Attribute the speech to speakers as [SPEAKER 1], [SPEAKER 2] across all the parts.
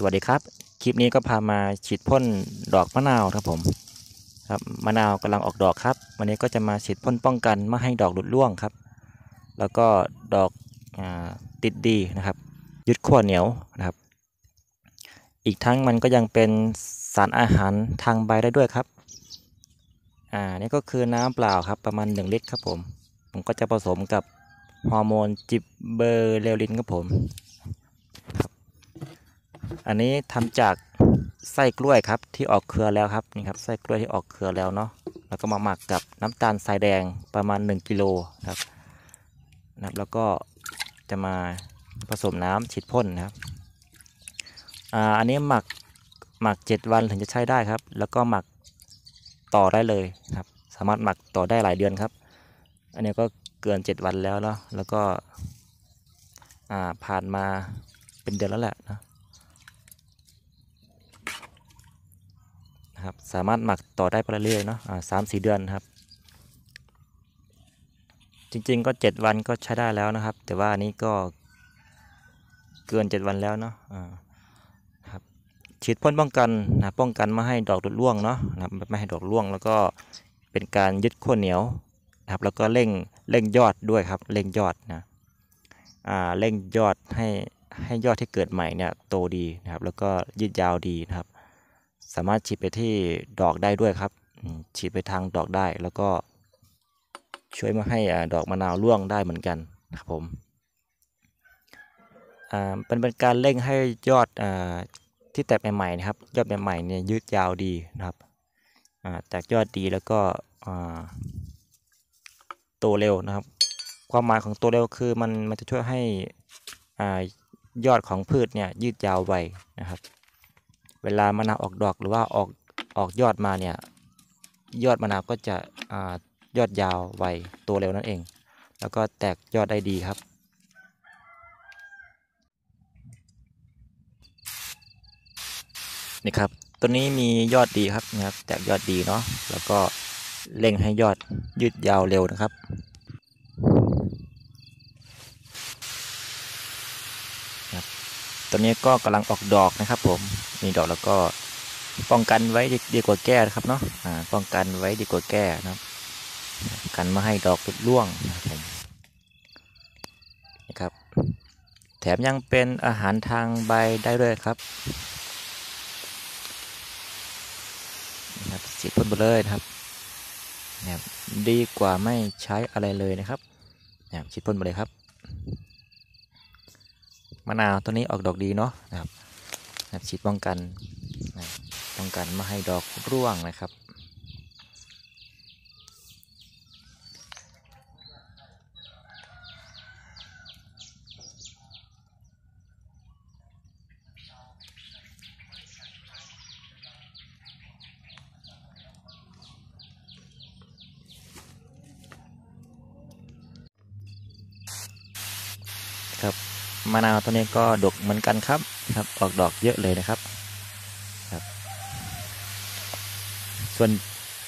[SPEAKER 1] สวัสดีครับ คลิปนี้ก็พามาฉีดพ่นดอกมะนาวครับผมครับมะนาวกำลังออกดอกครับ วันนี้ก็จะมาฉีดพ่นป้องกันไม่ให้ดอกหลุดร่วงครับ แล้วก็ดอกอติดดีนะครับ ยึดขั้วเหนียวนะครับ อีกทั้งมันก็ยังเป็นสารอาหารทางใบได้ด้วยครับอ่านี่ก็คือน้ำเปล่าครับประมาณ1ลิตรครับผม ผมก็จะผสมกับฮอร์โมนจิบเบอร์เรลินครับผม อันนี้ทำจากไส้กล้วยครับที่ออกเครือแล้วครับนี่ครับไส้กล้วยที่ออกเครือแล้วเนาะแล้วก็มาหมักกับน้ำตาลทรายแดงประมาณ 1กิโลครับนะครับ แล้วก็จะมาผสมน้ำฉีดพ่นนะครับอ่าอันนี้หมักหมัก 7 วันถึงจะใช้ได้ครับ แล้วก็หมักต่อได้เลยครับ สามารถหมักต่อได้หลายเดือนครับ อันนี้ก็เกิน 7 วันแล้วเนาะแล้วก็อ่าผ่านมาเป็นเดือนแล้วแหละนะนะครับ สามารถหมักต่อได้ไปเรื่อยๆเนาะสามสี่เดือนครับ จริงๆก็ 7 วันก็ใช้ได้แล้วนะครับ แต่ว่านี้ก็เกิน 7 วันแล้วเนาะครับฉีดพ่นป้องกันนะป้องกันไม่ให้ดอกหลุดร่วงเนาะนะครับไม่ให้ดอกร่วง แล้วก็เป็นการยึดขั้วเหนียวนะครับ แล้วก็เร่งเร่งยอดด้วยครับเร่งยอดนะอ่าเร่งยอดให้ให้ยอดที่เกิดใหม่เนี่ยโตดีนะครับ แล้วก็ยืดยาวดีนะครับ สามารถฉีดไปที่ดอกได้ด้วยครับฉีดไปทางดอกได้แล้วก็ช่วยมาให้ดอกมะนาวร่วงได้เหมือนกันครับผมเป็นเป็นการเร่งให้ยอดอที่แตกใหม่ๆนะครับ ยอดใหม่ๆเนี่ยยืดยาวดีนะครับแตกยอดดีแล้วก็โตเร็วนะครับ ความหมายของโตเร็วคือมันมันจะช่วยให้ยอดของพืชเนี่ยยืดยาวไวนะครับ เวลามะนาวออกดอกหรือว่าออกออกยอดมาเนี่ยยอดมะนาวก็จะอยอดยาวไวโตเร็วนั่นเอง แล้วก็แตกยอดได้ดีครับ นี่ครับตัวนี้มียอดดีครับนะครับแตกยอดดีเนาะแล้วก็เร่งให้ยอดยืดยาวเร็วนะครับ ตัวนี้ก็กำลังออกดอกนะครับผมมีดอกแล้วก็ป้องกันไว้ดีกว่าแก้ครับเนาะป้องกันไว้ดีกว่าแก้นะครับ กันไม่ให้ดอกหลุดร่วงนะครับผมนะครับ แถมยังเป็นอาหารทางใบได้ด้วยครับนะครับสีพ่นไปเลยนะครับนะครับดีกว่าไม่ใช้อะไรเลยนะครับนะครับฉีดพ่นไปเลยครับ มะนาวตัวนี้ออกดอกดีเนาะนะครับฉีดป้องกันป้องกันไม่ให้ดอกร่วงนะครับ มะนาวตัวนี้ก็ดกเหมือนกันครับครับ ออกดอกเยอะเลยนะครับครับ ส่วน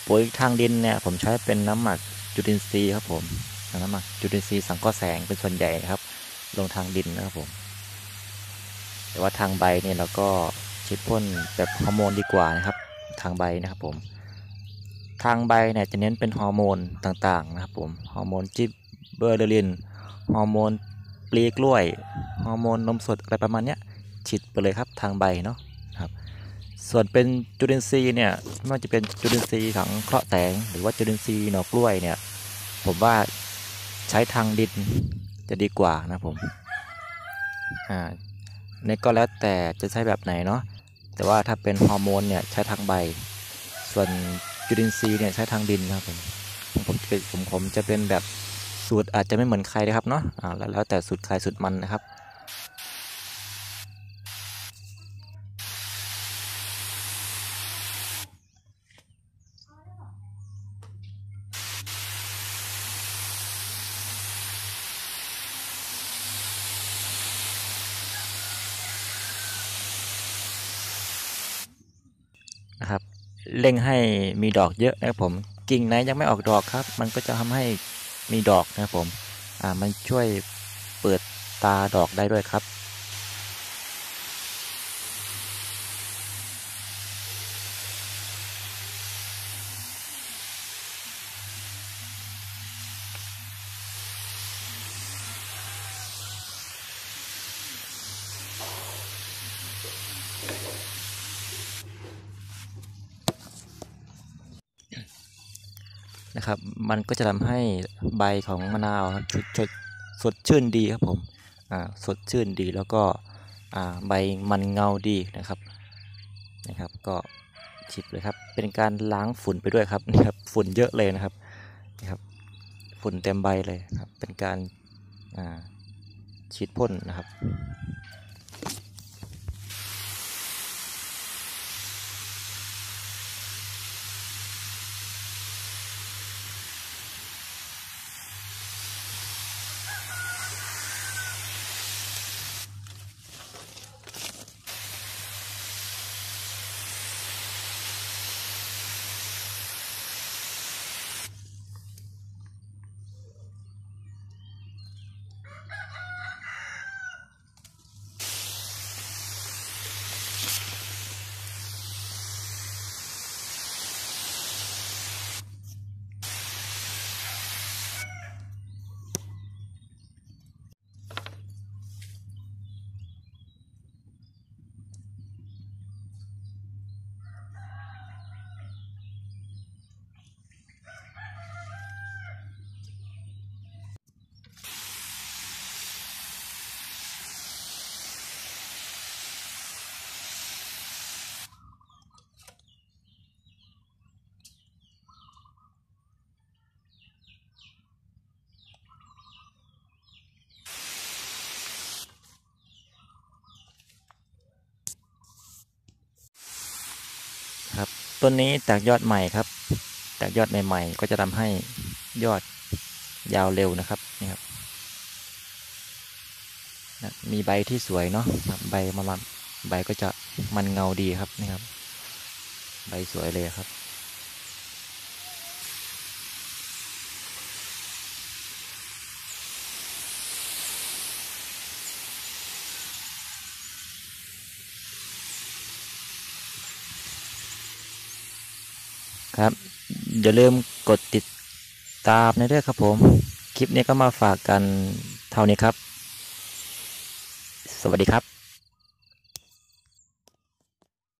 [SPEAKER 1] ปุ๋ยทางดินเนี่ย ผมใช้เป็นน้ำหมักจุลินทรีย์ครับ ผมน้ำหมักจุลินทรีย์สังเคราะห์แสงเป็นส่วนใหญ่ครับ ลงทางดินนะครับผม แต่ว่าทางใบเนี่ยเราก็ฉีดพ่นแบบฮอร์โมนดีกว่านะครับ ทางใบนะครับผมทางใบเนี่ยจะเน้นเป็นฮอร์โมนต่างๆนะครับผม ฮอร์โมนจิบเบอร์เดลิน ฮอร์โมน ปลีกล้วยฮอร์โมนนมสดอะไรประมาณนี้ฉีดไปเลยครับทางใบเนาะครับส่วนเป็นจุลินทรีย์เนี่ยไม่ว่าจะเป็นจุลินทรีย์ของเคราะห์แตงหรือว่าจุลินทรีย์หนอกล้วยเนี่ยผมว่าใช้ทางดินจะดีกว่านะผมอ่านี่ก็แล้วแต่จะใช้แบบไหนเนาะแต่ว่าถ้าเป็นฮอร์โมนเนี่ยใช้ทางใบ ส่วนจุลินทรีย์เนี่ยใช้ทางดินนะครับผมผมผมผมจะเป็นแบบ สูตรอาจจะไม่เหมือนใครนะครับเนาะอ่าแล้วแต่สูตรใครสูตรมันนะครับนะครับเร่งให้มีดอกเยอะนะครับผมกิ่งไหนยังไม่ออกดอกครับ มันก็จะทำให้ มีดอกนะครับผม อ่า มันช่วยเปิดตาดอกได้ด้วยครับ นะครับ มันก็จะทำให้ใบของมะนาวสดสดชื่นดีครับผมสดชื่นดีแล้วก็ใบมันเงาดีนะครับนะครับ ก็ฉีดเลยครับ เป็นการล้างฝุ่นไปด้วยครับนี่ครับฝุ่นเยอะเลยนะครับนี่ครับฝุ่นเต็มใบเลยครับเป็นการฉีดพ่นนะครับ ครับต้นนี้แตกยอดใหม่ครับ แตกยอดใหม่ๆ ก็จะทำให้ยอดยาวเร็วนะครับนี่ครับนะมีใบที่สวยเนาะใบมามาใบก็จะมันเงาดีครับนี่ครับ ใบสวยเลยครับ ครับอย่าลืมกดติดตามในเรื่องครับผม คลิปนี้ก็มาฝากกันเท่านี้ครับ สวัสดีครับ